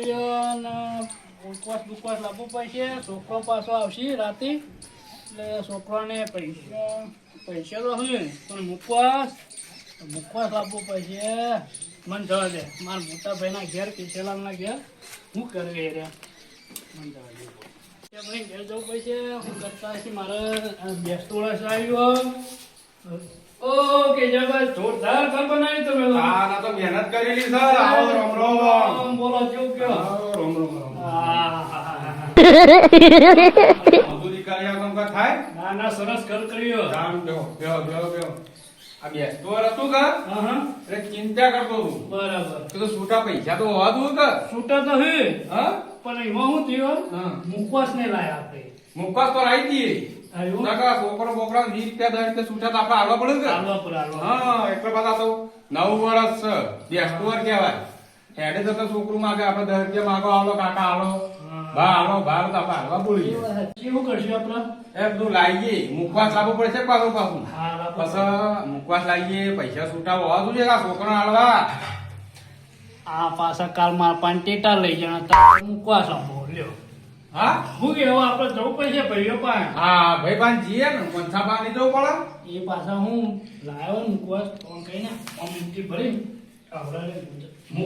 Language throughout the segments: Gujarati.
ને ઉપવાસ બુકવાસ લાવવું પડશે. છોકરો પાછો આવશે રાતે. એટલે છોકરાને પૈસા પૈસા તો હોય પણ મુકવાસ મુકવાસ લાવવું પડશે. મને જવા દે. મારા મોટા ભાઈના ઘેર કિશેલાલના ઘેર. હું કરે રહ્યા. મને જવા દે. ભાઈ ઘેર જવું પડશે. હું કરતા મારે બેસતો વર્ષ આવ્યો ઓકે જયભાઈ જોરદાર ઘર બનાવ્યું તમે લોકો. હા ના તો મહેનત કરેલી સર આવો રોમ રોમ બોલો કેવું કયો આવો રોમ રોમ રોમ. મજૂરી કર્યા કામ કા થાય? ના ના સરસ ઘર કર્યો. જામ બેહો બેહો બેહો બેહો આ બેસતો હતું કા? હા હા. એટલે ચિંતા કરતો હું બરાબર. તો છૂટા પૈસા તો હોવા દઉં કે? છૂટા તો હે. હા? પણ એમાં હું થયો? મુકવાસ મુખવાસ ને લાયા આપણે મુકવાસ તો રાઈ દઈએ. છોકરો બોકરા વીસ રૂપિયા દસ રૂપિયા છૂટા પડે કે હાલવા પર હાલવા હા એટલે બધા તો નવ વર્ષ છે. બેસતું વાર કહેવાય. હેડે જતા છોકરું માગે આપડે દસ રૂપિયા માગો આલો કાકા આલો હા. બા આલો બાર તો આપણે હાલવા બોલીએ કેવું કરશું આપણે? એ બધું લાવીએ મુકવાસ લાવવું પડશે પાછું પાછું? પછી મુકવાસ લાવીએ પૈસા છૂટા હોવા જોઈએ છોકરા હાલવા? આ પાછા કાલ મારા પાંચ ટેટા લઈ જણા મુખવાસ આપો લ્યો. હા? હું કે હવે આપણે જવું પડશે ભાઈઓ પાસે. હા ભાઈ પાન જીએ ને મનસા નહીં જવું પડે. એ પાછા હું લાવ્યો ને ફોન કરીને ફોર્મ મૂકી ભરી આવડાને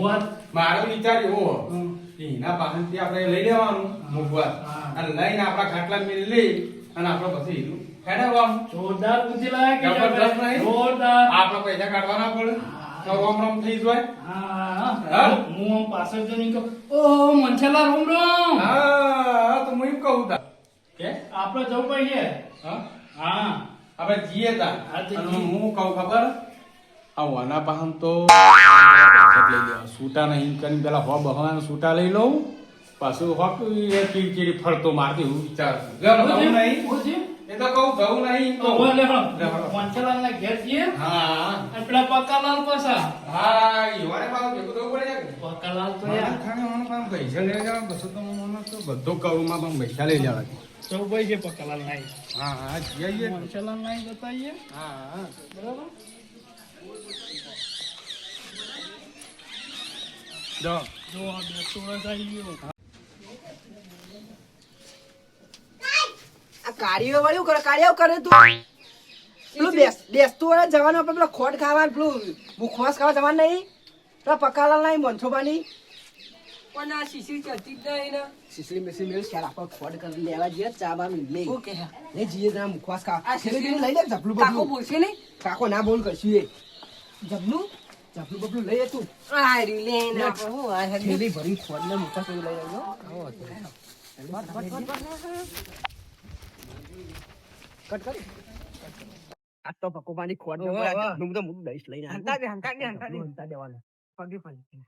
વાત મારો વિચાર એવો. એના પાસેથી આપણે લઈ લેવાનું મુકવાસ. હા. અને લઈને આપણા ખાટલા મેલી લઈ અને આપણે પછી હીરું ખેડાવવાનું જોરદાર બુદ્ધિ લાગે કે જબરદસ્ત નહીં? જોરદાર. આપણે પૈસા કાઢવાના પડે. રોમ રામ થઈ જાય. હા હા? હું. આમ પાછળ જઈને કહું ઓ મનસેલા રામ રામ. હા તો હું એમ કહું તા કે? આપણે જવું પડશે હા? હા. આપણે જીએ તા હું કહું ખબર? આ વાના પાહન તો લઈ લેવા સૂટા નહીં કરીને પેલા હો બહાના સૂટા લઈ લઉં. પાછું હોક એ ચીડચીડી ફરતો મારતી હું વિચારું નહીં? એ તો કહું જવું નહીં. તો હવે લે હળો. પંચલાલ હળો. ઘેર જઈએ હા. અને પેલા પક્કાલાલ પાછા. હા ઈવાને પાછું ભેગું થવું પડે પક્કાલાલ તો યાર. ખાને મને પાછું પૈસા લઈ જવા બસો તો મને તો બધો કરું માં પણ પૈસા લઈ જાવ તો ભાઈ છે પક્કાલાલ નાઈ. હા હા જઈએ પંચલાલ નાઈ બતાઈએ હા બરાબર? જો. જો આ બેસતો વર્ષ આવી ગયો. આ કાર્યો વાળું કરે કાર્યો કરે તું પેલું બેસ બેસતું વાળા જવાનું આપણે પેલો ખોટ ખાવાનું પેલું ભૂખવાસ ખાવા જવાનું નહીં પેલા પકાલા નહીં મનસોબાની પણ આ શીશી ચડતી જ નહીં ને સિસરી મિસરી મેળ ચાલ આપણે ખોટ કરી લેવા જઈએ ચા બા લે ઓકે. લે જઈએ જરા મુખવાસ ખાવા આ શીશી લઈ લે જપલું કાકો બોલશે નહીં કાકો ના બોલ કરશું એ જબલું જપલું બપલું લઈએ તું આ રી લે ના હું આ હેડ થેલી ભરી ખોટ ને મુખવાસ લઈ આવજો કટ કરી આ તો પકોવાની ખોટ ઓહો, ઓહો. જપલું તો હું દઈશ લઈને હંતા દે હંતા દે હંતા દે હંતા દેવાનું પગે પગે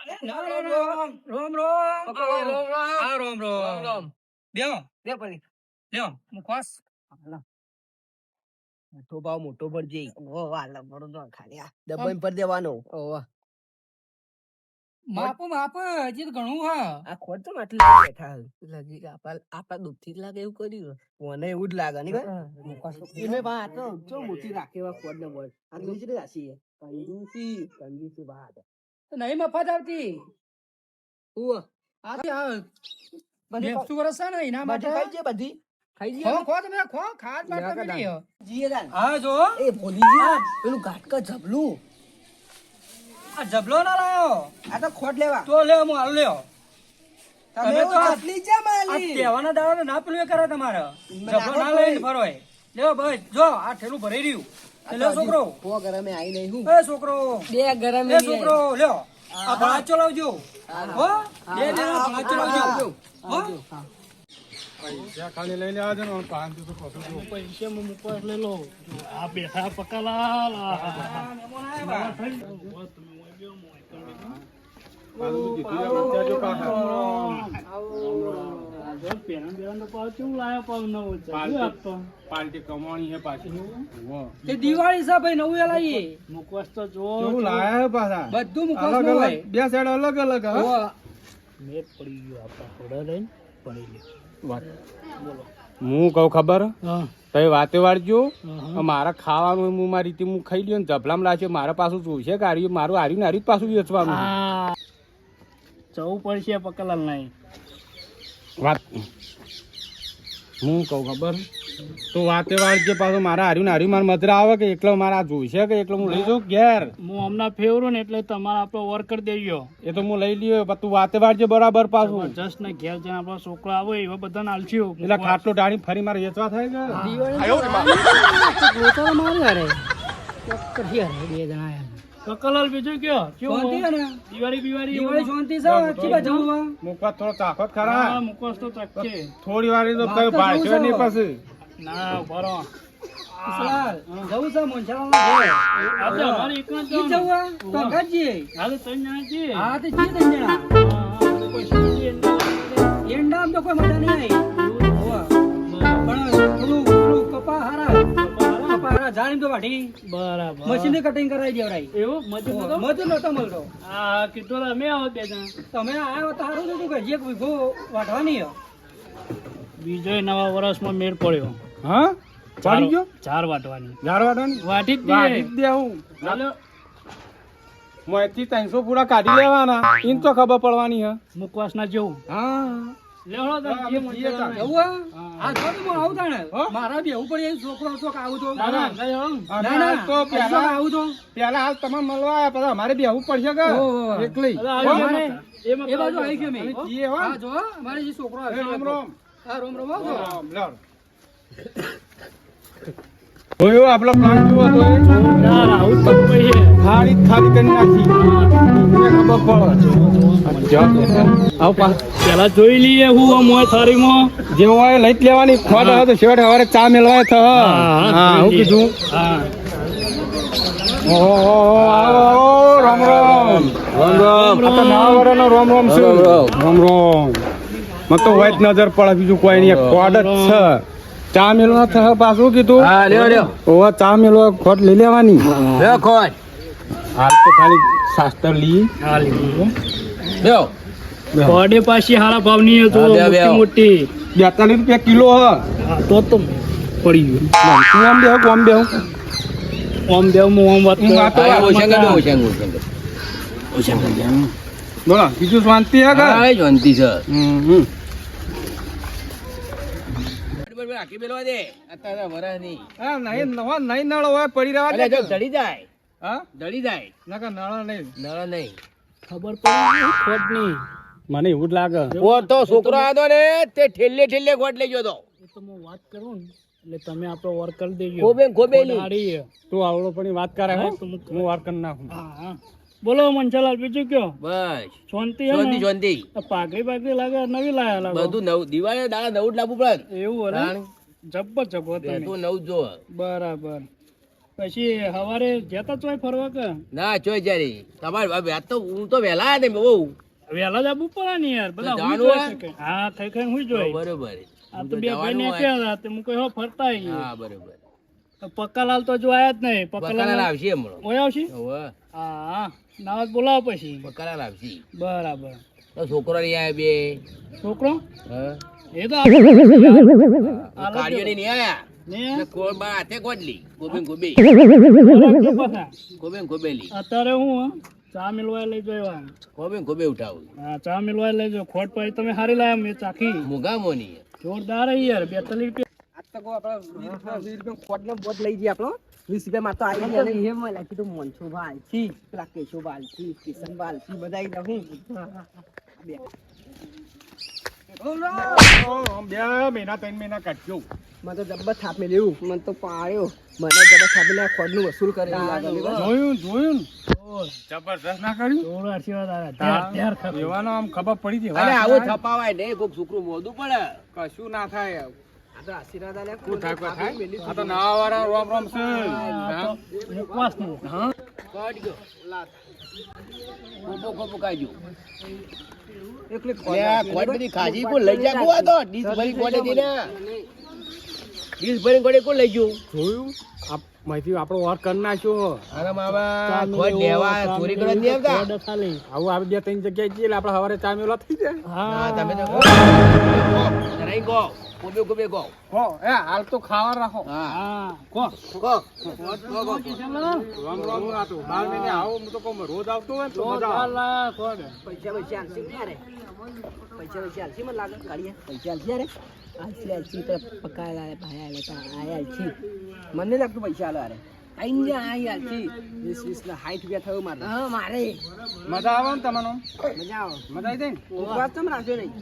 રામ રામ રોમ રોમ રોમ રોમ. રોમ રોમ રામ. દે પડી લ્યો મુખવાસ મોટો ભાવ મોટો ભરજે ઓ વાલા બડો ખાલી આ પર દેવાનો ઓવા માપો માપો હજી તો ઘણું હા. આ ખોટ તો આટલી બેઠા લગી આપા આપા દુખથી જ લાગે એવું કર્યું મને એવું જ લાગે મુખવાસ એને બા તો જો મોટી રાખેવા ખોટ ને બોલ. આ તો રે રાશી છે. કંજૂસી કંજૂસી બા તો. નહીં મફત આવતી? ઓ આ તો આ બધી બેસતું વરસ છે ને એના માટે. ખાઈ જે બધી? ખાઈ ખો ખો તમે ખો ખાટ ના માટે કદાચ. મળી જીએ તાન. હા જો. એ ભોલી પેલું ગાટકા જબલું આ જબલો ના લાયો. આ તો ખોટ લેવા. તો લેવા હું હાલ લ્યો. તમે તો માલી ના પેલું કરે તમારે. જબલો ના લઈને કોઈ- ફરો ભાઈ જો આ ઠેલું ભરાઈ રહ્યું. છોકરો. પો ગરમે આઈ નહીં હું. એ છોકરો. બે ગરમ એ છોકરો લ્યો. આ ભાત ચલાવજો. હો બે જણા ભાત ચલાવજો. હો પૈસા ખાલી લઈ લેવા છે ને પાંચ તો કશું જો પૈસા માં મુકવાસ લઈ લો. આ બેઠા પક્કાલાલ દિવાળી છે ભાઈ નવું લાવીએ મુકવાસ તો જો લાયા પાછા? બધું અલગ મુખવાસ હોય. અલગ બે સાઈડ અલગ અલગ મેં પડી ગયો આપણા લઈને પડી ગયો. વાત. હું કહું ખબર? હા. તઈ વાતે વાળજો. મારા ખાવાનું હું મારી રીતે હું ખાઈ લ્યો ને જબલામ લાવશે મારા પાછું જોઈશે કે હારી મારું હારી જ પાછું વેચવાનું. હા. જવું પડશે પકલાલ નહીં. વાત. હું કહું ખબર? તો વાતે વાળજે પાછો મારા હાર્યું ને હાર્યું મારા મધરા આવે કે એકલો મારા જોઈશે કે એકલો હું લઈ જાઉં ઘેર? હું હમણાં ફેવરું ને એટલે તમારે આપણો વર્ક કરી દેજો. એ તો હું લઈ લ્યો પણ તું વાતે વાળજે બરાબર પાછું? જસ્ટ ને ઘેર જઈને આપણો છોકરો આવે એવા બધાને આલશું એટલે ખાટલો ડાળી ફરી મારે વેચવા થાય કે? પકલાલ બીજું કયો કેવું શાંતિ હે ને? દિવાળી બિવાળી દિવાળી શાંતિ છે ચીબા જવું હે? મૂકવા થોડો તાકત હા ખરા મુકોસ તો ચકશે થોડી વારી તો ભાળશે જવું નહીં છે. પછી ના વિશાલ, જવું છે ઘેર. આજે અમારે એક જ ઈ જવાનું. જવું હે? તો અંગાતજી. હા તો ત્રણ જણા છીએ. હા, તે છીએ ત્રણ જણા. હા, હા. એંડામાં તો કોઈ મજા નહીં આવી. હોવે. પણ થોડું પેલું કપા હારા. કપા જાણી તો વાઢી. બરાબર. મશીન કટિંગ કરાવી દેવરાઈ. એવું? મજૂર નતો? મજૂર નતો મળતો. આ કીધો અમે આવો બે જણા. તમે આવ્યો તો સારું કે જે વીઘો વાઢવાની હો બીજો નવા વર્ષમાં મેળ પડ્યો. હા? ચાલી ગયો? ચાર વાટવાની ચાર વાટવાની વાટી જ વાટી દે જ દે હું. ચાલો મોંથી ત્રણસો પૂરા કાઢી લેવાના. ઇન તો ખબર પડવાની હે. મુકવાસના જેવું. હા. લેવડો તમે જે મન. એવું હે? જો તો આવું મારા બેહવું પડે એ છોકરો હતો કે આવું તો. ના, ના, ના, જાઓ. અમે ના, ના, હાલ તો પહેલા આવું તો. પહેલા હાલ તમારે મળવા આવ્યા પછી અમારે બેહવું પડશે કે. એકલી એ બાજુ આવી ગયો મેં. હો. જો, મારે જે છોકરો આવ્યો રામ રામ હા, રોમ રોમ આવજો. રામ, રામ. જોયો આપણો પ્લાન? ના, ના, આવું તો ખાલી ખાલી કરી નાખી. ખબર પડે. આવ પા પેલા જોઈ લઈએ હું આમ હોય થાળીમાં. જે હોય લઈ જ લેવાની. ખોટ હતો તો છેવટે હવારે ચા મેળવાય થ હા હું કીધું. હા. ઓહો, આવો, રામ રામ. રામ રામ. આ તો નવા રામ રામ છે. રામ રામ. મને તો હોય નજર પડે બીજું કોઈ નહીં. ખોટ જ છે. ચા મેળવા થશે પાછું કીધું? હા લ્યો લ્યો. ઓહો ચા મેળવા ખોટ લઈ લેવાની. લ્યો ખોટ. હાલ તો ખાલી શાસ્ત્ર લી હા લીધું લ્યો. કોડે પાછી હારા ભાવની બે. મોટી મોટી. બેતાલીસ રૂપિયા કિલો હ. તો તો પડી ગયું. તું આમ દેવ આમ બેહું. ઓમ દેવ હું આમ વાત હું વાતો વાત ઓશંગર બે ઓશંગર બોલો બીજું શાંતિ હે કે હા શાંતિ છે. હમ, હમ. આખી બેલવા દે. અત્યારે વરસ નહીં. હા નહીં નવા નહીં નળ હોય પડી રહેવા દે જો ઢળી જાય. હા? ઢળી જાય. નકર નળ નહીં. નળ નહીં. ખબર પડી ખોટ નહીં. મને એવું જ લાગે. ઓ તો છોકરો હતો ને તે ઠેલે ઠેલ્લે ખોટ લઈ ગયો તો. એ તો હું વાત કરું ને એટલે તમે આપણો વર્ક કરી દેજો. ગોબે છે. તું આવડો પણ વાત કરે હો હા, હું- હું વાર કરી નાખું. હા હા. બોલો મનસાલાલ બીજું કયો? બસ. શાંતિ શાંતિ શાંતિ પાઘડી પાઘડી લાગે નવી લાયા લાગે. બધું નવું દિવાળી દાડા નવું જ લાવવું પડે એવું હે. જબ્બર જબ્બર તું નવું જો બરાબર. પછી હવારે જતા ચોય ફરવા કે? ના ચોય જારી તમારે તો હું તો વહેલા આયા ને બહુ. વહેલા જ આવવું પડે ને યાર. બધા જોઈ હે? થઈ ખાઈ હું જોઈ બરોબર. આ તો બે ભાઈ ને કે હતા હું કઈ હો ફરતા આવીએ. હા બરોબર. પક્કાલાલ તો જો આયા જ નહીં પક્કાલાલ આવશે હમણાં. ઓય આવશે? હવે. હા નાવત બોલાવો પછી. પક્કાલાલ આવશે. બરાબર. તો છોકરો નહીં આવ્યા બે. છોકરો? હા? એ તો કાર્યો નહીં કોબેલી અત્યારે હું ચા મિલવા લઈ જવા કોબેન કોબે ઉઠાવું. હા ચા મિલવા લઈ જાઓ ખોટ પછી તમે હારી લાયા મેં ચાખી. મુગા મોની. જોરદાર યાર બેતાલીસ રૂપિયા. આજ આપણે વીસ રૂપિયા- વીસ રૂપિયા ખોટનો બોટ લઈ જઈએ આપણો. વીસ રૂપિયા માં તો આવી ગયા ને એમ મને કીધું મનસુભા આલસી પેલા કેશુભા આલસી કિશનભા આલસી બધા આવી ગયા બે. મહિના ત્રણ મહિના કાઢજો. મને તો જબ્બર થાપ મેલ્યું. મને તો પાડ્યો. મને જબ્બર થાપ મેલ્યા ખોટનું વસૂલ કરે. જોયું જોયું જબરદસ્ત ના કર્યું? જોર આશીર્વાદ આવ્યા ધ્યાન ધ્યાન ખાતું. એવાનો આમ ખબર પડી અરે આવું છપાવાય નહીં કોઈક છોકરું મોદું પડે. કશું ના થાય. ખાજી કોણ લઈ જા? કોણ તો ડીશ ભરી કોડે થી ડીશ ભરી કોડે કોણ લઈ ગયું? જોયું? માહિતી આપણો વાર કરી નાખ્યો. અરે ખોટ લેવા ચોરી કરવા ખાલી આવું બે ત્રણ જગ્યાએ જઈએ આપણે સવારે ચા મેલા થઈ જાય. હા હા. તમે તો કોબે ગોબે ગોબે ગો હો એ હાલ તો ખાવા રાખો. હા. કો. કો રામ રામ રાતો. બાર મહિને આવો હું તો કહું રોજ આવતો હોય તો મજા આવે. પૈસા પૈસા હાલશી ને રે? પૈસા પૈસા હાલશી મને લાગે કાઢીએ. પૈસા હાલશી રે? આલસી આલસી તો પકાયેલા ભાઈ આલે તા આયા આલસી મને લાગતું પૈસા આલો અરે અહીંયા આઈ હાલશી વીસ વીસ ના સાઠ રૂપિયા થયું મારે. હા મારે. મજા આવે ને તમને? મજા આવે. મજા આવી જાય ને? ઉપવાસ તમે રાખ્યો નહીં.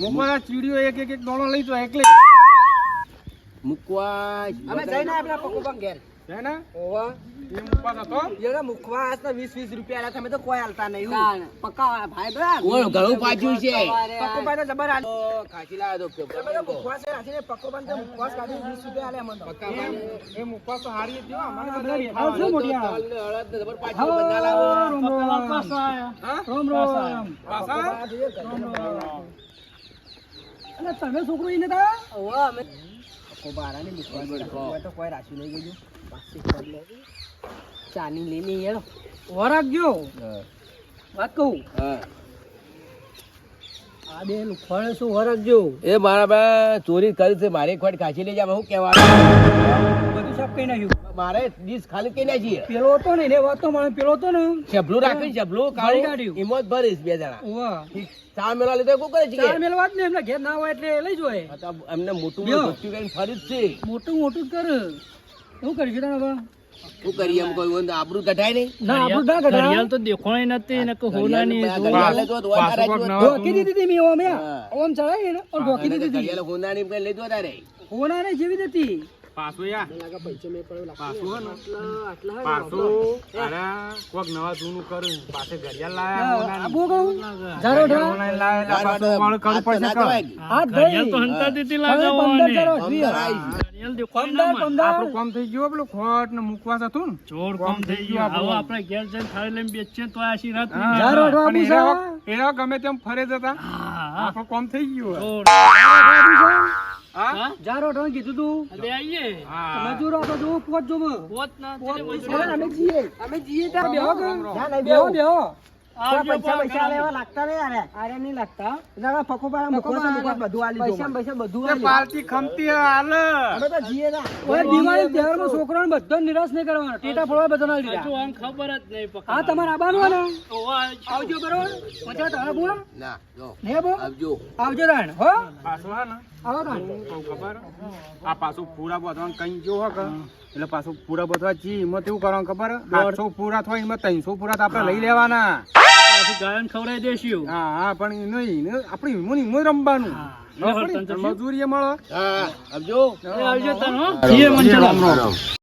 મૂકવાના ચીડીઓ એક એક એક દોણો લઈ તો એકલે. મુકવા અમે જઈને આપણા પકોપા ઘેર. છે ને ઓવા એ મૂકવા હતો? એના મુખવાસ તો વીસ વીસ રૂપિયા આલ્યા તમે તો કોઈ હાલતા નહીં. પક્કા ભાઈ બરા. કોણ ઘણું પાછું છે? પકોપા તો જબર હાલ ખાસી લાયો તો તમે તો મુકવા એ રાખીને પકોપા તો મુકવા કાઢી વીસ રૂપિયા આલે મને તો. એ મુકવા તો હારી હતી અમારે તો નહીં હાલ શું મોટિયા? તલ ને જબર પાછું બધા લાવો રોમ રોમ. રોમ રોમ. પાસા રોમ જોઈએ અલા, તમે છોકરો ઈને તા? ઓવા અમે કો બારા ને રાખવા તો કોઈ રાખ્યું લઈ ગયો. પાછી કરી લે ચાની લઈને યાર વરાગજો વાત કહું? હા. આ બે લુખવાડે શું વરાગજો એ મારા બા ચોરી કરી છે મારે ખોટ વાર લઈ જાય હું કહેવાનું બધું સાફ કઈ નાખ્યું. મારે ડીશ ખાલી કઈ નાખીએ પેલો હતો ને એને વાત તો મને પેલો હતો ને. જબલું રાખ્યું જબલું કાઢ્યું. એમાં જ ભરીશ બે જણા. ચાર મેળા લીધે શું કરે છે કે? ચાર મેલ વાત ને એમને ઘેર ના હોય એટલે લઈ જોય એમને મોટું મોટું કરીને ફરી જ છે. મોટું મોટું જ કર. શું કરીશું તારા બા? શું કરીએ એમ કોઈ વંદ? આબરૂ કઢાય નહીં? ના આબરૂ ના કઢાય. ઘડિયાળ તો દેખોય નથી ને કે હોના ની તો જ. ઢોકી દીધી હતી મેં ઓમ. ઓમ ચડાય ને ઓર ઢોકી દીધી હતી હોના ની કઈ લઈ દો તારે હોના ને જેવી જ હતી. પાછું યાર. લાગે પૈસા મેં પડ્યો લાગે પાછું હે ને? આટલા આટલા પાછું? અરે કોક નવા જૂનું કર્યું પાસે ઘડિયાળ લાયા આબુ કહું? ઝારો ઢા ઓનલાઈન લાયા પાછું વાળું કરવું પડશે ના કાં? ઘડિયાળ તો હંતા દીધી હવે લાગે પંદર ચાર હોવાની. વીસ. ઘડિયાળ દેખોણી પંદર ના મળે. પંદર થઈ ગયું પેલું ખોટ ને મુકવાસ હતું ને. ચોર કોમ થઈ ગયો હવે આપણે. ઘેર જઈને થાળી લઈને તો રાત એના ગમે તેમ ફરે જતા કોમ કામ થઈ ગયું. હા? ઝારો ઢા કીધું તું. એટલે આઈએ. હા. મજૂર આપણે જોવું પોત જો પોત ના પોત. અમે જીએ અમે જીએ ત્યાં બેહો કે? બેહો. બેહો. પૈસા પૈસા લેવા લાગતા નહીં યાર આરે નહીં લાગતા. ના પકોપા મુખવાસ મુખવાસ બધું આલી પૈસા પૈસા બધું આલી. પાર્ટી ખમતી હાલ. અમે તો જીએ ના. ઓય દિવાળી તહેવારમાં છોકરાઓને બધાને નિરાશ નહીં કરવાનો. ટેટા ફોડવા બધાને હજુ લીધા આમ ખબર જ નહીં પકડ. હા તમારે આવવાનું ને? આવજો. બરોબર. પછી તારા બોલ. ના જો. ને બોલ. આવજો. આવજો તાણ હો. પાછું હા ને? આવો તાણ ખબર? આ પાછું પૂરા બધવાનું કઈ જો હે કે. એટલે પાછું પૂરા બધવા જી એમાં કેવું કરવાનું ખબર? આઠસો પૂરા થાય એમાં ત્રણસો પૂરા તો આપણે લઈ લેવાના. પાછું ગાયોને ખવડાવી દેશું. હા હા પણ નહીં આપણે ઈમું ને રમવાનું. મજૂરી મળો. હા આવજો. એ આવજો તાન